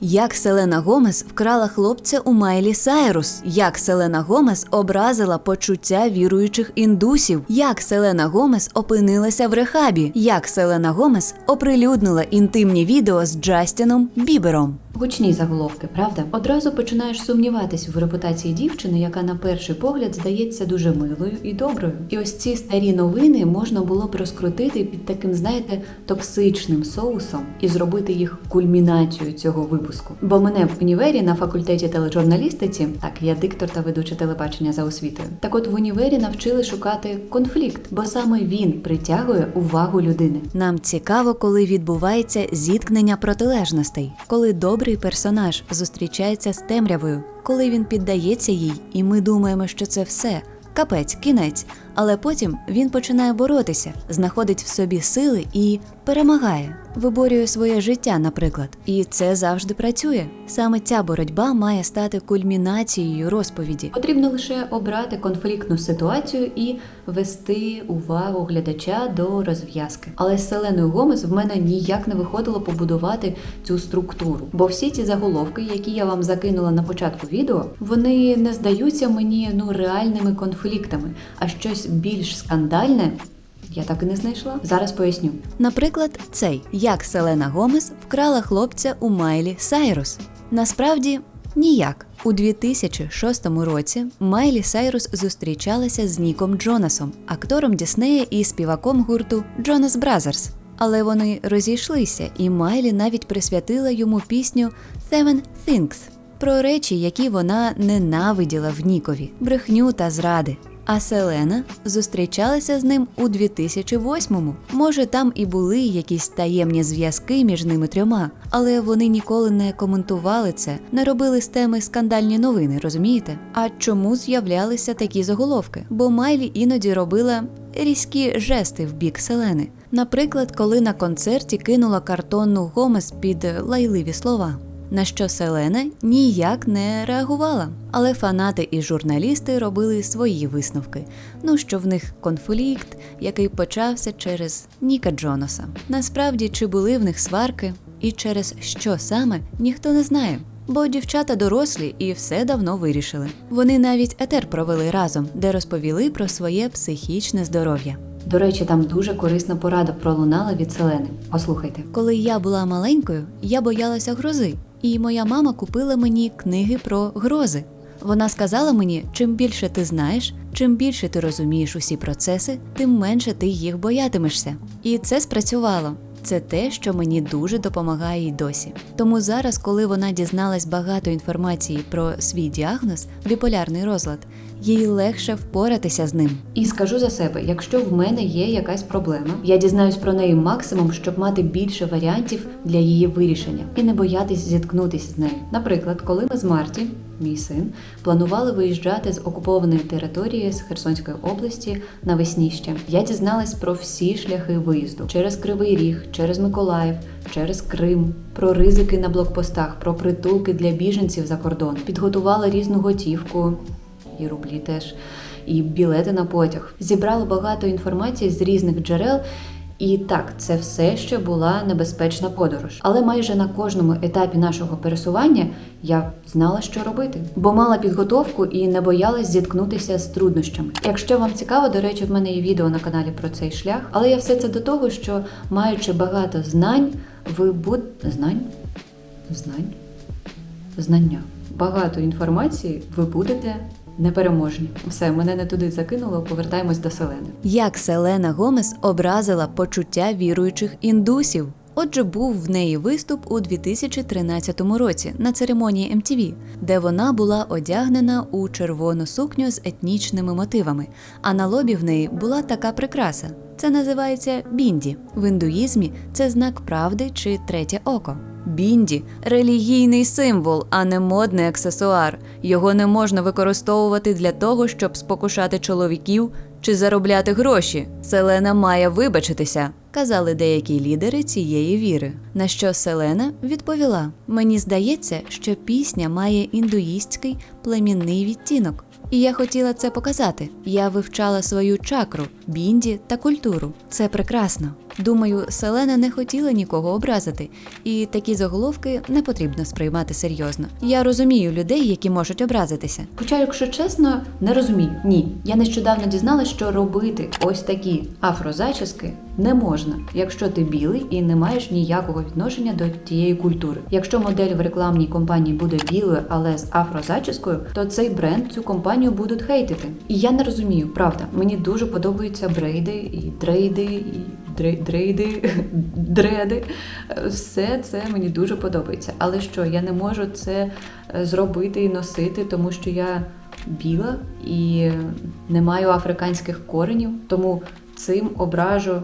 Як Селена Гомес вкрала хлопця у Майлі Сайрус, як Селена Гомес образила почуття віруючих індусів, як Селена Гомес опинилася в рехабі, як Селена Гомес оприлюднила інтимні відео з Джастіном Бібером. Гучні заголовки, правда? Одразу починаєш сумніватись в репутації дівчини, яка на перший погляд здається дуже милою і доброю. І ось ці старі новини можна було б розкрутити під таким, знаєте, токсичним соусом і зробити їх кульмінацією цього випуску. Бо мене в універі на факультеті тележурналістиці, так я диктор та ведуча телебачення за освітою. Так от в універі навчили шукати конфлікт, бо саме він притягує увагу людини. Нам цікаво, коли відбувається зіткнення протилежностей, коли добрий персонаж зустрічається з темрявою, коли він піддається їй, і ми думаємо, що це все. Капець, кінець, але потім він починає боротися, знаходить в собі сили і перемагає, виборює своє життя, наприклад. І це завжди працює. Саме ця боротьба має стати кульмінацією розповіді. Потрібно лише обрати конфліктну ситуацію і вести увагу глядача до розв'язки. Але з Селеною Гомес в мене ніяк не виходило побудувати цю структуру. Бо всі ці заголовки, які я вам закинула на початку відео, вони не здаються мені ну реальними конфліктами, а щось більш скандальне. Я так і не знайшла. Зараз поясню. Наприклад, цей як Селена Гомес вкрала хлопця у Майлі Сайрус. Насправді ніяк. У 2006 році Майлі Сайрус зустрічалася з Ніком Джонасом, актором Діснея і співаком гурту Jonas Brothers. Але вони розійшлися, і Майлі навіть присвятила йому пісню Seven Things про речі, які вона ненавиділа в Нікові, брехню та зради. А Селена зустрічалася з ним у 2008-му. Може, там і були якісь таємні зв'язки між ними трьома, але вони ніколи не коментували це, не робили з теми скандальні новини, розумієте? А чому з'являлися такі заголовки? Бо Майлі іноді робила різкі жести в бік Селени. Наприклад, коли на концерті кинула картонну гомес під лайливі слова. На що Селена ніяк не реагувала. Але фанати і журналісти робили свої висновки. Ну що в них конфлікт, який почався через Ніка Джонаса. Насправді, чи були в них сварки, і через що саме ніхто не знає. Бо дівчата дорослі і все давно вирішили. Вони навіть етер провели разом, де розповіли про своє психічне здоров'я. До речі, там дуже корисна порада пролунала від Селени. Послухайте. Коли я була маленькою, я боялася грози, і моя мама купила мені книги про грози. Вона сказала мені: чим більше ти знаєш, чим більше ти розумієш усі процеси, тим менше ти їх боятимешся. І це спрацювало. Це те, що мені дуже допомагає й досі. Тому зараз, коли вона дізналась багато інформації про свій діагноз, біполярний розлад, їй легше впоратися з ним. І скажу за себе, якщо в мене є якась проблема, я дізнаюсь про неї максимум, щоб мати більше варіантів для її вирішення і не боятись зіткнутися з нею. Наприклад, коли ми з Марті, мій син, планували виїжджати з окупованої території з Херсонської області навесні ще, я дізналась про всі шляхи виїзду через Кривий Ріг, через Миколаїв, через Крим, про ризики на блокпостах, про притулки для біженців за кордон, підготувала різну готівку і рублі теж, і білети на потяг. Зібрала багато інформації з різних джерел. І так, це все ще була небезпечна подорож. Але майже на кожному етапі нашого пересування я знала, що робити, бо мала підготовку і не боялась зіткнутися з труднощами. Якщо вам цікаво, до речі, в мене є відео на каналі про цей шлях, але я все це до того, що маючи багато знань, ви буд... знань? Знань? Знання. Багато інформації ви будете непереможні. Все, мене не туди закинуло, повертаємось до Селени. Як Селена Гомес образила почуття віруючих індусів. Отже, був в неї виступ у 2013 році на церемонії MTV, де вона була одягнена у червону сукню з етнічними мотивами, а на лобі в неї була така прикраса. Це називається бінді. В індуїзмі це знак правди чи третє око. Бінді релігійний символ, а не модний аксесуар. Його не можна використовувати для того, щоб спокушати чоловіків чи заробляти гроші. Селена має вибачитися, казали деякі лідери цієї віри. На що Селена відповіла: Мені здається, що пісня має індуїстський племінний відтінок. І я хотіла це показати. Я вивчала свою чакру, бінді та культуру. Це прекрасно. Думаю, Селена не хотіла нікого образити, і такі заголовки не потрібно сприймати серйозно. Я розумію людей, які можуть образитися. Хоча, якщо чесно, не розумію. Ні, я нещодавно дізналася, що робити ось такі афрозачіски не можна, якщо ти білий і не маєш ніякого відношення до тієї культури. Якщо модель в рекламній компанії буде білою, але з афрозачіскою, то цей бренд цю компанію будуть хейтити. І я не розумію, правда. Мені дуже подобаються брейди і дрейди і дре- дрейди, дреди. Все це мені дуже подобається. Але що я не можу це е, зробити і носити, тому що я біла і не маю африканських коренів, тому цим ображу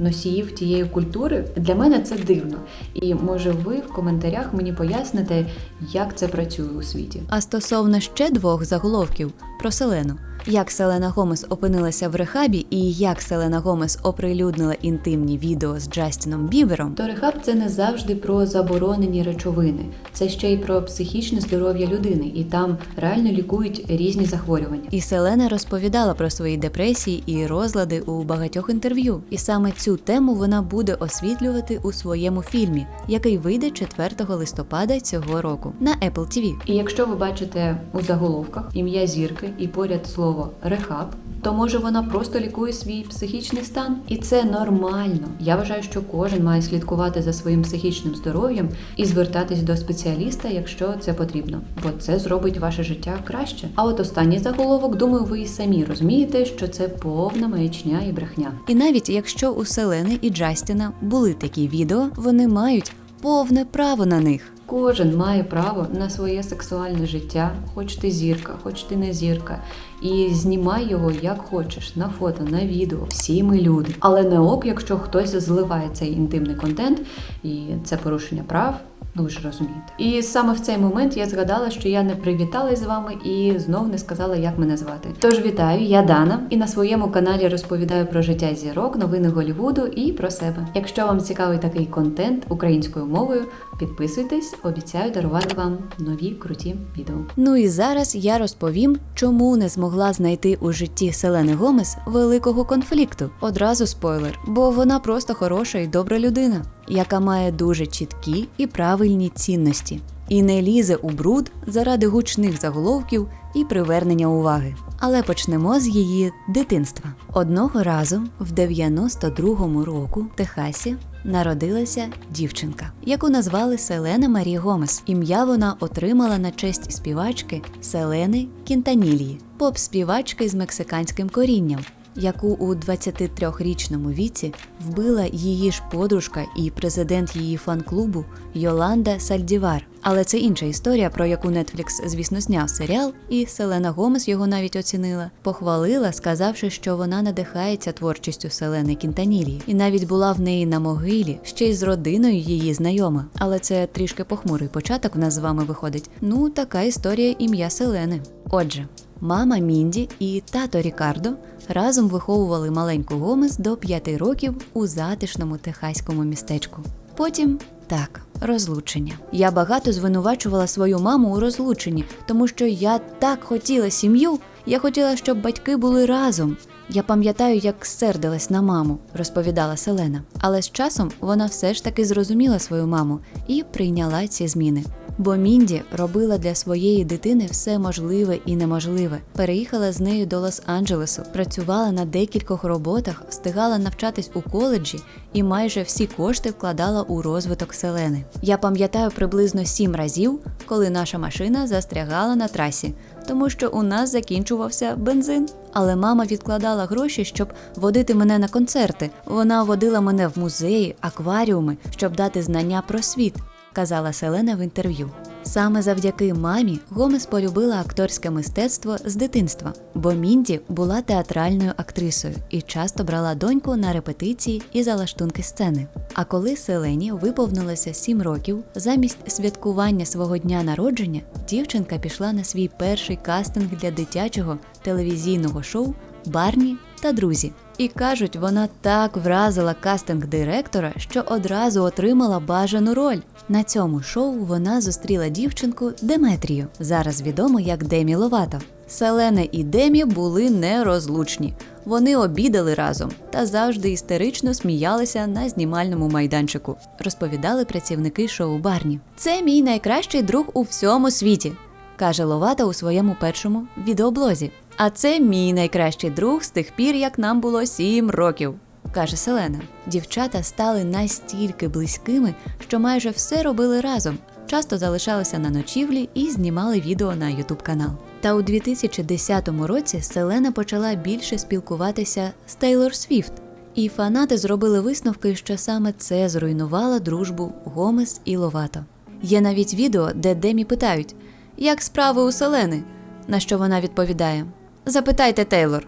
носіїв тієї культури. Для мене це дивно. І може ви в коментарях мені поясните, як це працює у світі. А стосовно ще двох заголовків про Селену. Як Селена Гомес опинилася в рехабі і як Селена Гомес оприлюднила інтимні відео з Джастіном Бібером, То рехаб це не завжди про заборонені речовини, це ще й про психічне здоров'я людини, і там реально лікують різні захворювання. І Селена розповідала про свої депресії і розлади у багатьох інтерв'ю. І саме цю тему вона буде освітлювати у своєму фільмі, який вийде 4 листопада цього року на Apple TV. І якщо ви бачите у заголовках ім'я зірки і поряд слово рехаб, то може вона просто лікує свій психічний стан, і це нормально. Я вважаю, що кожен має слідкувати за своїм психічним здоров'ям і звертатись до спеціаліста, якщо це потрібно, бо це зробить ваше життя краще. А от останній заголовок, думаю, ви і самі розумієте, що це повна маячня і брехня. І навіть якщо у Селени і Джастіна були такі відео, вони мають повне право на них. Кожен має право на своє сексуальне життя, хоч ти зірка, хоч ти не зірка, і знімай його як хочеш, на фото, на відео. Всі ми люди. Але не ок, якщо хтось зливає цей інтимний контент, і це порушення прав. Ну ви ж розумієте. І саме в цей момент я згадала, що я не привіталась з вами і знов не сказала, як мене звати. Тож вітаю, я Дана, і на своєму каналі розповідаю про життя зірок, новини Голівуду і про себе. Якщо вам цікавий такий контент українською мовою, підписуйтесь, обіцяю дарувати вам нові круті відео. Ну і зараз я розповім, чому не змогла знайти у житті Селени Гомес великого конфлікту. Одразу спойлер, бо вона просто хороша і добра людина, яка має дуже чіткі і правильні цінності. І не лізе у бруд заради гучних заголовків і привернення уваги. Але почнемо з її дитинства. Одного разу, в 92-му року, в Техасі, народилася дівчинка, яку назвали Селена Марі Гомес. Ім'я вона отримала на честь співачки Селени Кінтанілії, поп-співачки з мексиканським корінням. Яку у 23-річному віці вбила її ж подружка і президент її фан-клубу Йоланда Сальдівар. Але це інша історія, про яку Netflix, звісно, зняв серіал, і Селена Гомес його навіть оцінила. Похвалила, сказавши, що вона надихається творчістю Селени Кінтанілії, і навіть була в неї на могилі, ще й з родиною її знайома. Але це трішки похмурий початок в нас з вами виходить. Ну, така історія ім'я Селени. Отже, мама Мінді і тато Рікардо разом виховували маленьку Гомес до 5 років у затишному техаському містечку. Потім так, розлучення. Я багато звинувачувала свою маму у розлученні, тому що я так хотіла сім'ю. Я хотіла, щоб батьки були разом. Я пам'ятаю, як сердилась на маму, розповідала Селена. Але з часом вона все ж таки зрозуміла свою маму і прийняла ці зміни. Бо Мінді робила для своєї дитини все можливе і неможливе. Переїхала з нею до Лос-Анджелесу, працювала на декількох роботах, встигала навчатись у коледжі і майже всі кошти вкладала у розвиток селени. Я пам'ятаю приблизно сім разів, коли наша машина застрягала на трасі, тому що у нас закінчувався бензин. Але мама відкладала гроші, щоб водити мене на концерти. Вона водила мене в музеї, акваріуми, щоб дати знання про світ казала Селена в інтерв'ю. Саме завдяки мамі Гомес полюбила акторське мистецтво з дитинства, бо Мінді була театральною актрисою і часто брала доньку на репетиції і залаштунки сцени. А коли Селені виповнилося 7 років, замість святкування свого дня народження дівчинка пішла на свій перший кастинг для дитячого телевізійного шоу Барні та друзі. І кажуть, вона так вразила кастинг-директора, що одразу отримала бажану роль. На цьому шоу вона зустріла дівчинку Деметрію, зараз відомо як Демі Ловато. Селена і Демі були нерозлучні. Вони обідали разом та завжди істерично сміялися на знімальному майданчику, розповідали працівники шоу Барні. Це мій найкращий друг у всьому світі, каже Ловата у своєму першому відеоблозі. А це мій найкращий друг з тих пір, як нам було сім років. каже Селена. Дівчата стали настільки близькими, що майже все робили разом. Часто залишалися на ночівлі і знімали відео на Ютуб канал. Та у 2010 році Селена почала більше спілкуватися з Тейлор Свіфт, і фанати зробили висновки, що саме це зруйнувало дружбу Гомес і Ловато. Є навіть відео, де Демі питають, як справи у Селени, на що вона відповідає: Запитайте Тейлор.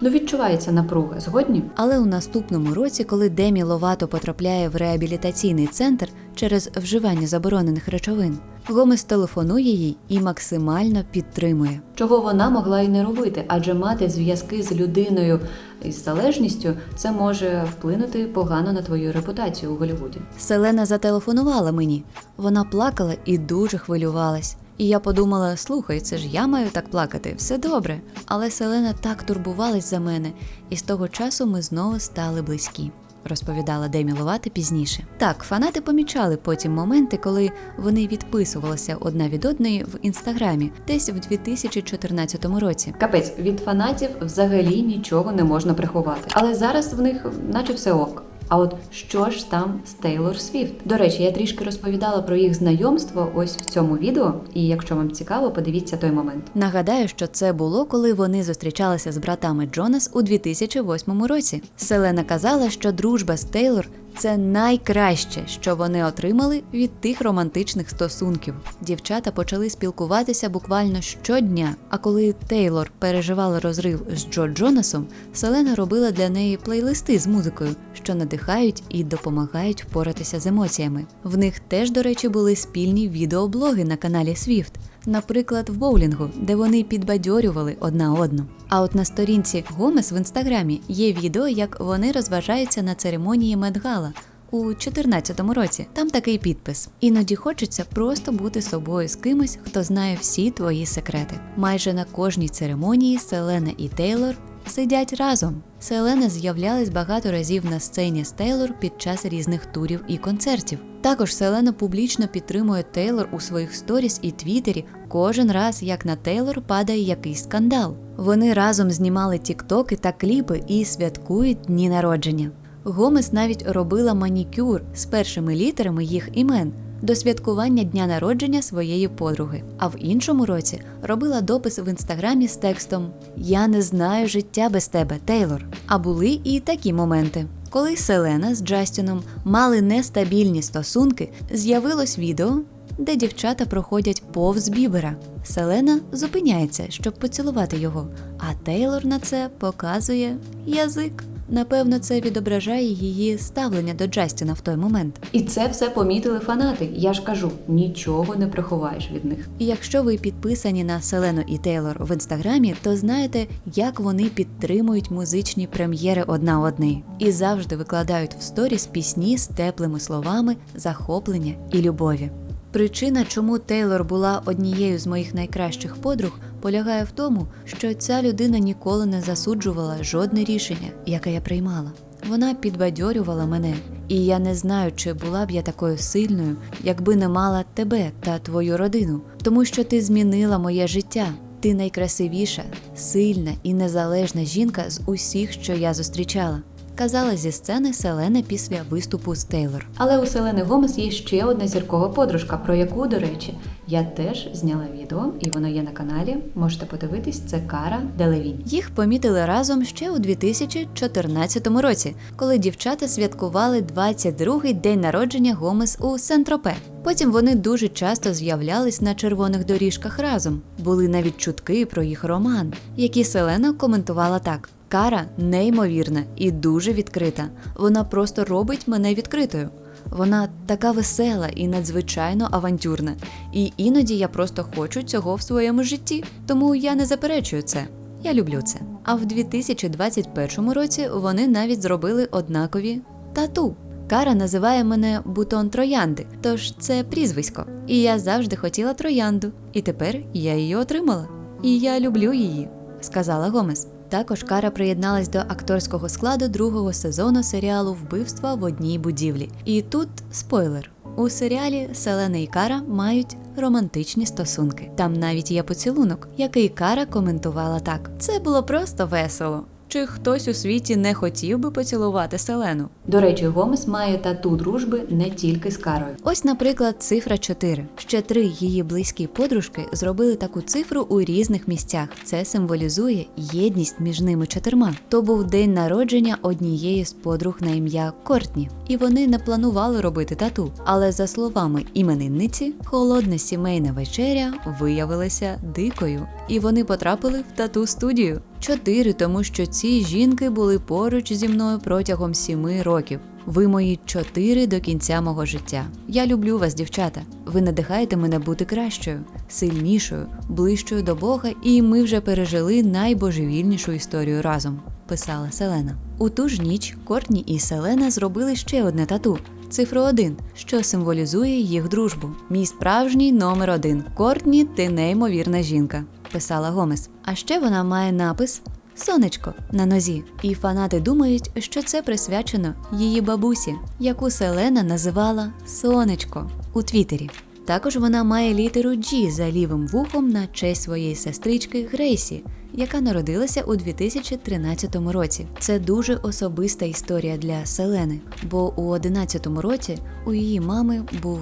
Ну відчувається напруга. Згодні? Але у наступному році, коли Демі Ловато потрапляє в реабілітаційний центр через вживання заборонених речовин, Гомес телефонує їй і максимально підтримує. Чого вона могла й не робити, адже мати зв'язки з людиною із залежністю це може вплинути погано на твою репутацію у Голлівуді. Селена зателефонувала мені. Вона плакала і дуже хвилювалась. І я подумала: слухай, це ж я маю так плакати, все добре. Але Селена так турбувалась за мене, і з того часу ми знову стали близькі. Розповідала Демі Ловати пізніше. Так, фанати помічали потім моменти, коли вони відписувалися одна від одної в інстаграмі, десь в 2014 році. Капець від фанатів взагалі нічого не можна приховати. Але зараз в них наче все ок. А от що ж там з Тейлор Свіфт? До речі, я трішки розповідала про їх знайомство ось в цьому відео. І якщо вам цікаво, подивіться той момент. Нагадаю, що це було, коли вони зустрічалися з братами Джонас у 2008 році. Селена казала, що дружба з Тейлор це найкраще, що вони отримали від тих романтичних стосунків. Дівчата почали спілкуватися буквально щодня. А коли Тейлор переживала розрив з Джо Джонасом, Селена робила для неї плейлисти з музикою, що надихають і допомагають впоратися з емоціями. В них теж, до речі, були спільні відеоблоги на каналі Свіфт. Наприклад, в боулінгу, де вони підбадьорювали одна одну. А от на сторінці Гомес в інстаграмі є відео, як вони розважаються на церемонії Медгала у 2014 році. Там такий підпис: іноді хочеться просто бути собою з кимось, хто знає всі твої секрети. Майже на кожній церемонії Селена і Тейлор сидять разом. Селена з'являлась багато разів на сцені з Тейлор під час різних турів і концертів. Також Селена публічно підтримує Тейлор у своїх сторіс і твіттері кожен раз, як на Тейлор падає якийсь скандал. Вони разом знімали тіктоки та кліпи і святкують дні народження. Гомес навіть робила манікюр з першими літерами їх імен до святкування дня народження своєї подруги. А в іншому році робила допис в інстаграмі з текстом Я не знаю життя без тебе, Тейлор. А були і такі моменти. Коли Селена з Джастіном мали нестабільні стосунки, з'явилось відео, де дівчата проходять повз Бібера. Селена зупиняється, щоб поцілувати його, а Тейлор на це показує язик. Напевно, це відображає її ставлення до Джастіна в той момент. І це все помітили фанати. Я ж кажу, нічого не приховаєш від них. І якщо ви підписані на Селену і Тейлор в інстаграмі, то знаєте, як вони підтримують музичні прем'єри одна одної і завжди викладають в сторіс пісні з теплими словами, захоплення і любові. Причина, чому Тейлор була однією з моїх найкращих подруг, полягає в тому, що ця людина ніколи не засуджувала жодне рішення, яке я приймала. Вона підбадьорювала мене, і я не знаю, чи була б я такою сильною, якби не мала тебе та твою родину, тому що ти змінила моє життя. Ти найкрасивіша, сильна і незалежна жінка з усіх, що я зустрічала. Казала зі сцени Селена після виступу з Тейлор. Але у Селени Гомес є ще одна зіркова подружка, про яку, до речі, я теж зняла відео, і воно є на каналі. Можете подивитись, це Кара Делевінь. Їх помітили разом ще у 2014 році, коли дівчата святкували 22-й день народження Гомес у Сентропе. Потім вони дуже часто з'являлись на червоних доріжках разом. Були навіть чутки про їх роман, які Селена коментувала так. Кара неймовірна і дуже відкрита. Вона просто робить мене відкритою. Вона така весела і надзвичайно авантюрна. І іноді я просто хочу цього в своєму житті, тому я не заперечую це. Я люблю це. А в 2021 році вони навіть зробили однакові тату. Кара називає мене бутон троянди, тож це прізвисько. І я завжди хотіла троянду. І тепер я її отримала. І я люблю її, сказала Гомес. Також Кара приєдналась до акторського складу другого сезону серіалу Вбивства в одній будівлі. І тут спойлер. У серіалі Селена і Кара мають романтичні стосунки. Там навіть є поцілунок, який Кара коментувала так: це було просто весело. Чи хтось у світі не хотів би поцілувати Селену? До речі, Гомес має тату дружби не тільки з Карою. Ось, наприклад, цифра 4. Ще три її близькі подружки зробили таку цифру у різних місцях. Це символізує єдність між ними чотирма. То був день народження однієї з подруг на ім'я Кортні, і вони не планували робити тату. Але за словами іменинниці, холодна сімейна вечеря виявилася дикою, і вони потрапили в тату студію. Чотири, тому що ці жінки були поруч зі мною протягом сіми років. Ви мої чотири до кінця мого життя. Я люблю вас, дівчата. Ви надихаєте мене бути кращою, сильнішою, ближчою до Бога, і ми вже пережили найбожевільнішу історію разом. Писала Селена. У ту ж ніч Кортні і Селена зробили ще одне тату. Цифру 1, що символізує їх дружбу. Мій справжній номер один. Кортні, ти неймовірна жінка, писала Гомес. А ще вона має напис Сонечко на нозі, і фанати думають, що це присвячено її бабусі, яку Селена називала Сонечко у Твіттері. Також вона має літеру G за лівим вухом на честь своєї сестрички Грейсі, яка народилася у 2013 році. Це дуже особиста історія для Селени, бо у 11 році у її мами був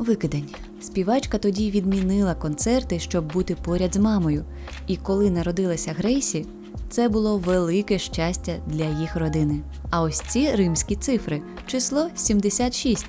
викидень. Співачка тоді відмінила концерти, щоб бути поряд з мамою. І коли народилася Грейсі, це було велике щастя для їх родини. А ось ці римські цифри число 76.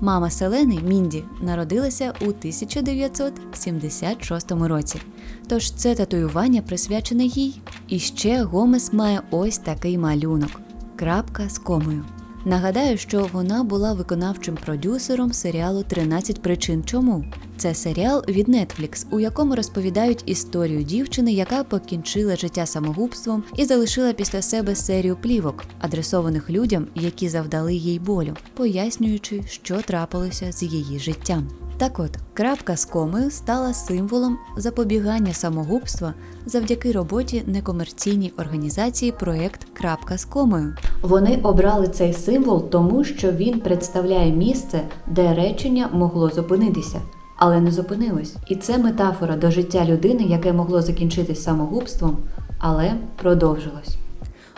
Мама Селени Мінді народилася у 1976 році. Тож це татуювання присвячене їй. І ще Гомес має ось такий малюнок крапка з комою. Нагадаю, що вона була виконавчим продюсером серіалу «13 причин чому. Це серіал від Netflix, у якому розповідають історію дівчини, яка покінчила життя самогубством і залишила після себе серію плівок, адресованих людям, які завдали їй болю, пояснюючи, що трапилося з її життям. Так от, крапка з комою стала символом запобігання самогубства завдяки роботі некомерційній організації проект Крапка з комою. Вони обрали цей символ, тому що він представляє місце, де речення могло зупинитися, але не зупинилось. І це метафора до життя людини, яке могло закінчитись самогубством, але продовжилось.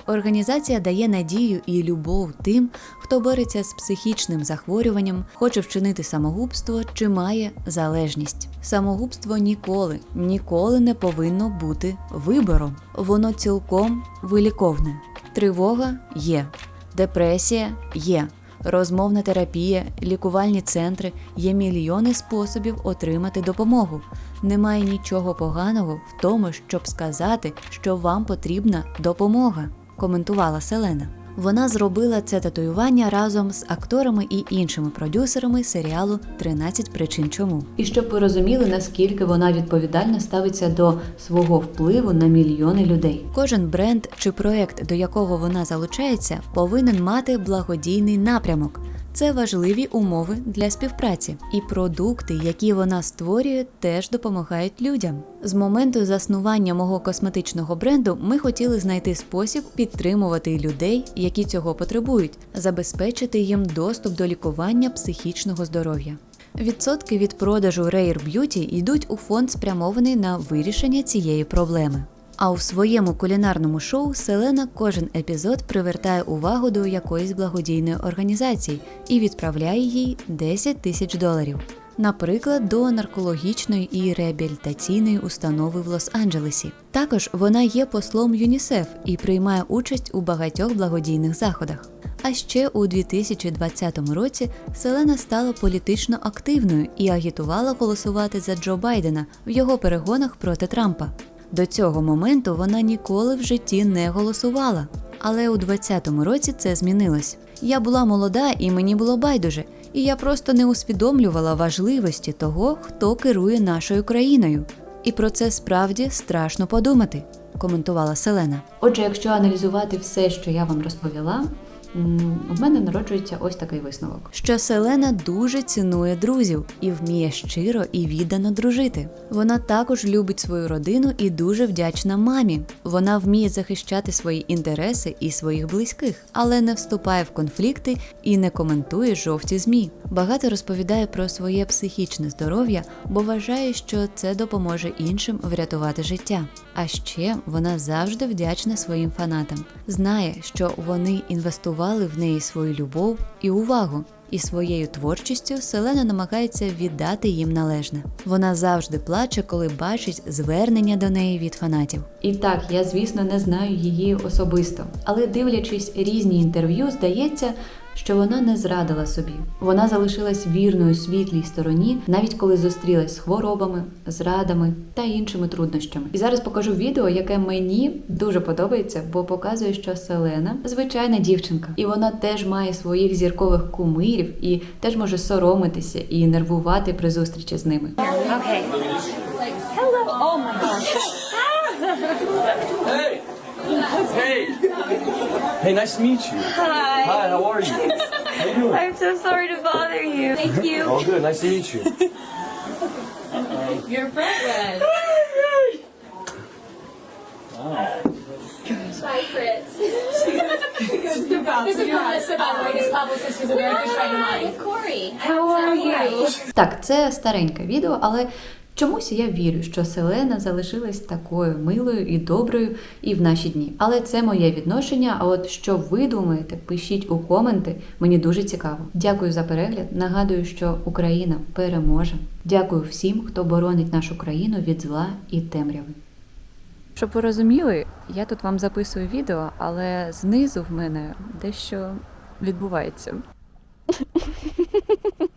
Організація дає надію і любов тим, хто бореться з психічним захворюванням, хоче вчинити самогубство чи має залежність. Самогубство ніколи, ніколи не повинно бути вибором. Воно цілком виліковне. Тривога є, депресія є. Розмовна терапія, лікувальні центри є мільйони способів отримати допомогу. Немає нічого поганого в тому, щоб сказати, що вам потрібна допомога, коментувала Селена. Вона зробила це татуювання разом з акторами і іншими продюсерами серіалу «13 причин чому. І щоб ви розуміли, наскільки вона відповідально ставиться до свого впливу на мільйони людей. Кожен бренд чи проект, до якого вона залучається, повинен мати благодійний напрямок. Це важливі умови для співпраці, і продукти, які вона створює, теж допомагають людям. З моменту заснування мого косметичного бренду ми хотіли знайти спосіб підтримувати людей, які цього потребують, забезпечити їм доступ до лікування психічного здоров'я. Відсотки від продажу Rare Beauty йдуть у фонд, спрямований на вирішення цієї проблеми. А у своєму кулінарному шоу Селена кожен епізод привертає увагу до якоїсь благодійної організації і відправляє їй 10 тисяч доларів. Наприклад, до наркологічної і реабілітаційної установи в Лос-Анджелесі. Також вона є послом ЮНІСЕФ і приймає участь у багатьох благодійних заходах. А ще у 2020 році Селена стала політично активною і агітувала голосувати за Джо Байдена в його перегонах проти Трампа. До цього моменту вона ніколи в житті не голосувала. Але у 2020 році це змінилось. Я була молода і мені було байдуже, і я просто не усвідомлювала важливості того, хто керує нашою країною. І про це справді страшно подумати. коментувала Селена. Отже, якщо аналізувати все, що я вам розповіла, в мене народжується ось такий висновок. що Селена дуже цінує друзів і вміє щиро і віддано дружити. Вона також любить свою родину і дуже вдячна мамі. Вона вміє захищати свої інтереси і своїх близьких, але не вступає в конфлікти і не коментує жовті змі. Багато розповідає про своє психічне здоров'я, бо вважає, що це допоможе іншим врятувати життя. А ще вона завжди вдячна своїм фанатам, знає, що вони інвестували в неї свою любов і увагу. І своєю творчістю Селена намагається віддати їм належне. Вона завжди плаче, коли бачить звернення до неї від фанатів. І так, я звісно не знаю її особисто, але дивлячись різні інтерв'ю, здається, що вона не зрадила собі. Вона залишилась вірною світлій стороні, навіть коли зустрілась з хворобами, зрадами та іншими труднощами. І зараз покажу відео, яке мені дуже подобається, бо показує, що Селена звичайна дівчинка, і вона теж має своїх зіркових кумирів і теж може соромитися і нервувати при зустрічі з ними. Okay. Hello. Oh my gosh. Hey! Hey! Hey, nice to meet you. Hi. Hi, how are you? How you doing? I'm so sorry to bother you. Thank you. All good, nice to meet you. You're bright red. Hi, Fritz. this is Melissa, by the way. His publicist is a very good friend of mine. Corey. How are you? Так, це стареньке відео, але чомусь я вірю, що Селена залишилась такою милою і доброю і в наші дні. Але це моє відношення. А от що ви думаєте, пишіть у коменти. Мені дуже цікаво. Дякую за перегляд. Нагадую, що Україна переможе. Дякую всім, хто боронить нашу країну від зла і темряви. Щоб ви розуміли, я тут вам записую відео, але знизу в мене дещо відбувається.